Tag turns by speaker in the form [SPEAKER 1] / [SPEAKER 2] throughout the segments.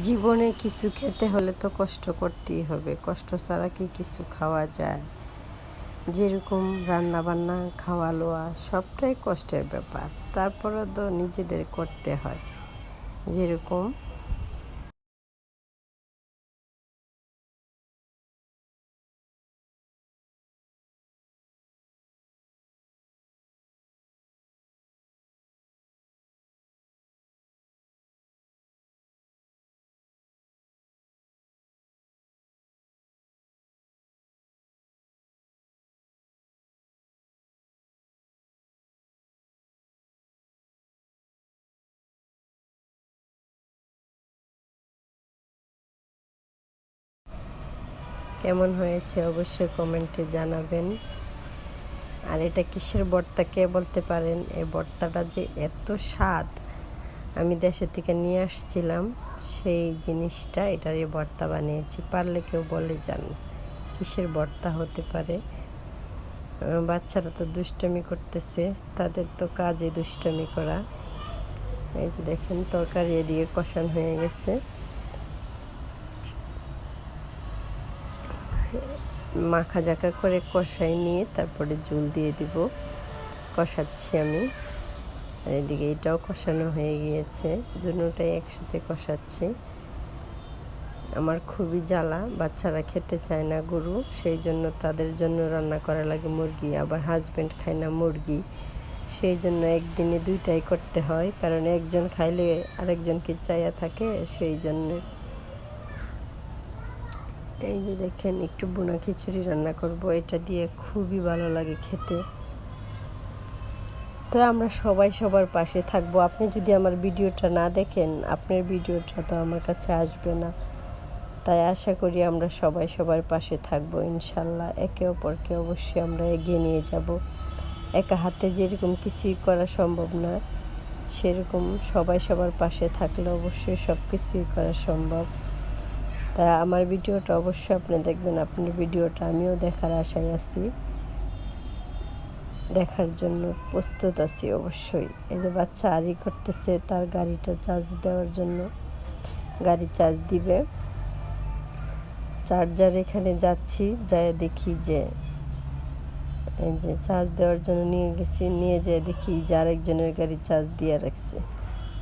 [SPEAKER 1] জীবনে কিছু খেতে হলে তো কষ্ট করতেই হবে। কষ্ট ছাড়া কি কিছু খাওয়া যায়? যেরকম রান্নাবান্না খাওয়া লোয়া সবটাই কষ্টের ব্যাপার। তারপরে তো নিজেদের করতে হয়। যেরকম কেমন হয়েছে অবশ্যই কমেন্টে জানাবেন। আর এটা কিসের ভর্তা কে বলতে পারেন? এই ভর্তাটা যে এত স্বাদ, আমি দেশের থেকে নিয়ে আসছিলাম, সেই জিনিসটা এটার এই ভর্তা বানিয়েছি। পারলে কেউ বলে যান, কিসের ভর্তা হতে পারে? বাচ্চারা তো দুষ্টমি করতেছে, তাদের তো কাজে দুষ্টমি করা। এই যে দেখেন, তরকারি এদিকে কষান হয়ে গেছে। মাখা জাকা করে কষাই নিয়ে তারপরে জল দিয়ে দিব। কষাচ্ছি আমি। আর এদিকে এটাও কষানো হয়ে গিয়েছে। দুটোটাই একসাথে কষাচ্ছি। আমার খুবই জ্বালা। বাচ্চারা খেতে চায় না গরু। সেই জন্য তাদের জন্য রান্না করা লাগে মুরগি। আবার হাজব্যান্ড খায় না মুরগি। সেই জন্য একদিনে দুইটাই করতে হয়। কারণ একজন খাইলে আরেকজনকে চাইয়া থাকে। সেই জন্য এই যে দেখেন, একটু বোনা খিচুড়ি রান্না করব। এটা দিয়ে খুবই ভালো লাগে খেতে। তো আমরা সবাই সবার পাশে থাকব। আপনি যদি আমার ভিডিওটা না দেখেন, আপনার ভিডিওটা তো আমার কাছে আসবে না। তাই আশা করি আমরা সবাই সবার পাশে থাকব, ইনশাল্লাহ। একে অপরকে অবশ্যই আমরা এগিয়ে নিয়ে যাব। একা হাতে যেরকম কিছুই করা সম্ভব না, সেরকম সবাই সবার পাশে থাকলে অবশ্যই সব কিছুই করা সম্ভব। তা আমার ভিডিওটা অবশ্যই আপনি দেখবেন। আপনার ভিডিওটা আমিও দেখার আশায় আছি। দেখার জন্য প্রস্তুত আছি অবশ্যই। এই যে বাচ্চা আরি করতেছে, তার গাড়িটা চার্জ দেওয়ার জন্য গাড়ি চার্জ দিবে। চার্জার এখানে যাচ্ছি যাই দেখি যে, এই যে চার্জ দেওয়ার জন্য নিয়ে গেছি, নিয়ে যেয়ে দেখি যে আরেকজনের গাড়ি চার্জ দিয়ে রাখছে।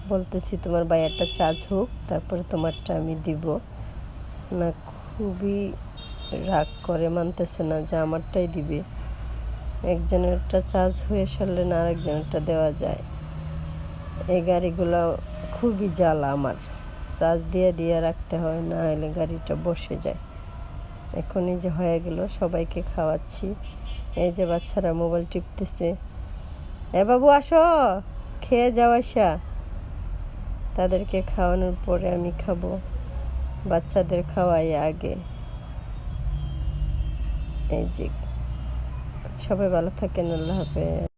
[SPEAKER 1] বলতেছি, তোমার বাইয়ারটা চার্জ হোক, তারপরে তোমারটা আমি দিব। না, খুবই রাগ করে, মানতেছে না যে আমারটাই দিবে। একজনেরটা চার্জ হয়ে সারলে না আরেকজনেরটা দেওয়া যায়। এই গাড়িগুলো খুবই জ্বালা আমার। চার্জ দিয়ে দিয়ে রাখতে হয়, না হলে গাড়িটা বসে যায়। এখনই যে হয়ে গেল, সবাইকে খাওয়াচ্ছি। এই যে বাচ্চারা মোবাইল টিপতেছে। এ বাবু, আসো! খেয়ে যাও আসা তাদেরকে খাওয়ানোর পরে আমি খাব। বাচ্চাদের খাওয়াই আগে। এই যে সবাই ভালো থাকেন আল্লাহ হাফেজ।